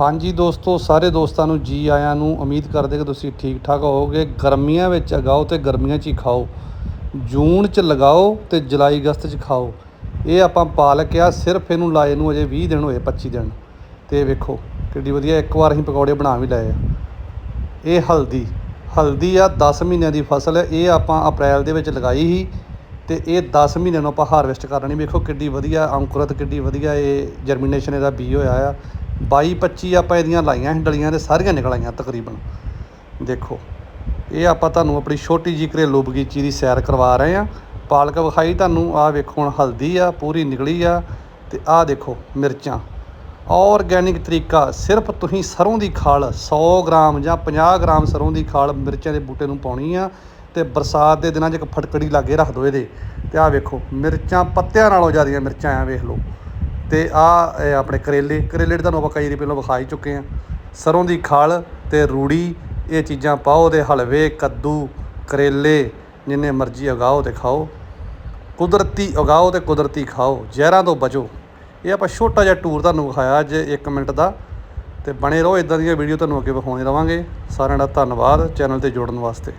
ਹਾਂਜੀ ਦੋਸਤੋ, ਸਾਰੇ ਦੋਸਤਾਂ ਨੂੰ, ਜੀ ਆਇਆਂ ਨੂੰ ਉਮੀਦ ਕਰਦੇ ਕਿ ਤੁਸੀਂ ਠੀਕ ਠਾਕ ਹੋਵੋਗੇ। ਗਰਮੀਆਂ ਵਿੱਚ ਅਗਾਓ ਤੇ ਗਰਮੀਆਂ 'ਚ ਹੀ ਖਾਓ। ਜੂਨ 'ਚ ਲਗਾਓ ਤੇ ਜੁਲਾਈ, ਅਗਸਤ 'ਚ ਖਾਓ। ਇਹ ਆਪਾਂ ਪਾਲਕ ਆ, ਸਿਰਫ ਇਹਨੂੰ ਲਾਏ ਨੂੰ ਅਜੇ 20 ਦਿਨ ਹੋਏ 25 ਦਿਨ। ਤੇ ਵੇਖੋ, ਕਿੱਡੀ ਵਧੀਆ, ਇੱਕ ਵਾਰ ਅਸੀਂ ਪਕੌੜੇ ਬਣਾ ਵੀ ਲਏ ਆ। ਇਹ ਹਲਦੀ ਹਲਦੀ ਆ 10 ਮਹੀਨਿਆਂ ਦੀ ਫਸਲ ਹੈ ਇਹ ਆਪਾਂ ਅਪ੍ਰੈਲ ਦੇ ਵਿੱਚ ਲਗਾਈ ਸੀ ਤੇ ਇਹ 10 ਮਹੀਨਿਆਂ ਨੂੰ ਆਪਾਂ ਹਾਰਵੈਸਟ ਕਰ ਵੇਖੋ ਕਿੱਡੀ ਵਧੀਆ, ਅੰਕੁਰਤ ਕਿੱਡੀ ਵਧੀਆ ਇਹ ਜਰਮੀਨੇਸ਼ਨ ਇਹਦਾ ਬੀ ਹੋਇਆ ਆ। 22 25 ਆਪਾਂ ਇਹਦੀਆਂ ਲਾਈਆਂ ਸੀ, ਡਲੀਆਂ ਤੇ ਸਾਰੀਆਂ ਨਿਕਲ ਆਈਆਂ ਤਕਰੀਬਨ। ਦੇਖੋ, ਇਹ ਆਪਾਂ ਤੁਹਾਨੂੰ ਆਪਣੀ ਛੋਟੀ ਜਿਹੀ ਘਰੇਲੂ ਬਗੀਚੀ ਦੀ ਸੈਰ ਕਰਵਾ ਰਹੇ ਆ ਪਾਲਕ ਵਿਖਾਈ ਤੁਹਾਨੂੰ, ਆਹ ਵੇਖੋ ਹੁਣ ਹਲਦੀ ਆ, ਪੂਰੀ ਨਿਕਲੀ ਆ, ਤੇ ਆਹ ਦੇਖੋ ਮਿਰਚਾਂ। ਆਰਗੈਨਿਕ ਤਰੀਕਾ, ਸਿਰਫ ਤੁਸੀਂ ਸਰੋਂ ਦੀ ਖਾਲ 100 ਗ੍ਰਾਮ ਜਾਂ 50 ਗ੍ਰਾਮ ਸਰੋਂ ਦੀ ਖਾਲ ਮਿਰਚਾਂ ਦੇ ਬੂਟੇ ਨੂੰ ਪਾਉਣੀ ਆ, ਤੇ ਬਰਸਾਤ ਦੇ ਦਿਨਾਂ 'ਚ ਇੱਕ ਫਟਕੜੀ ਲਾਗੇ ਰੱਖ ਦਿਓ ਇਹਦੇ। ਤੇ ਆਹ ਵੇਖੋ, ਮਿਰਚਾਂ ਪੱਤਿਆਂ ਨਾਲੋਂ ਜ਼ਿਆਦੀਆਂ ਮਿਰਚਾਂ ਆ, ਵੇਖ ਲਓ। ਤੇ ਆ ਆਪਣੇ ਕਰੇਲੇ ਕਰੇਲੇ ਤੁਹਾਨੂੰ ਆਪਾਂ ਕਈ ਵਾਰੀ ਪਹਿਲਾਂ ਵਿਖਾ ਹੀ ਚੁੱਕੇ ਆ ਸਰੋਂ ਦੀ ਖਲ ਤੇ ਰੂੜੀ, ਇਹ ਚੀਜ਼ਾਂ ਪਾਓ ਤੇ ਹਲਵੇ, ਕੱਦੂ, ਕਰੇਲੇ, ਜਿੰਨੇ ਮਰਜ਼ੀ ਉਗਾਓ ਤੇ ਖਾਓ। ਕੁਦਰਤੀ ਉਗਾਓ ਤੇ ਕੁਦਰਤੀ ਖਾਓ, ਜ਼ਹਿਰਾਂ ਤੋਂ ਬਚੋ। ਇਹ ਆਪਾਂ ਛੋਟਾ ਜਿਹਾ ਟੂਰ ਤੁਹਾਨੂੰ ਵਿਖਾਇਆ ਅੱਜ 1 ਮਿੰਟ ਦਾ। ਤੇ ਬਣੇ ਰਹੋ ਇਦਾਂ ਦੀਆਂ ਵੀਡੀਓ ਤੁਹਾਨੂੰ ਅੱਗੇ ਵਿਖਾਉਂਦੇ ਰਵਾਂਗੇ। ਸਾਰਿਆਂ ਦਾ ਧੰਨਵਾਦ, ਚੈਨਲ ਤੇ ਜੁੜਨ ਵਾਸਤੇ।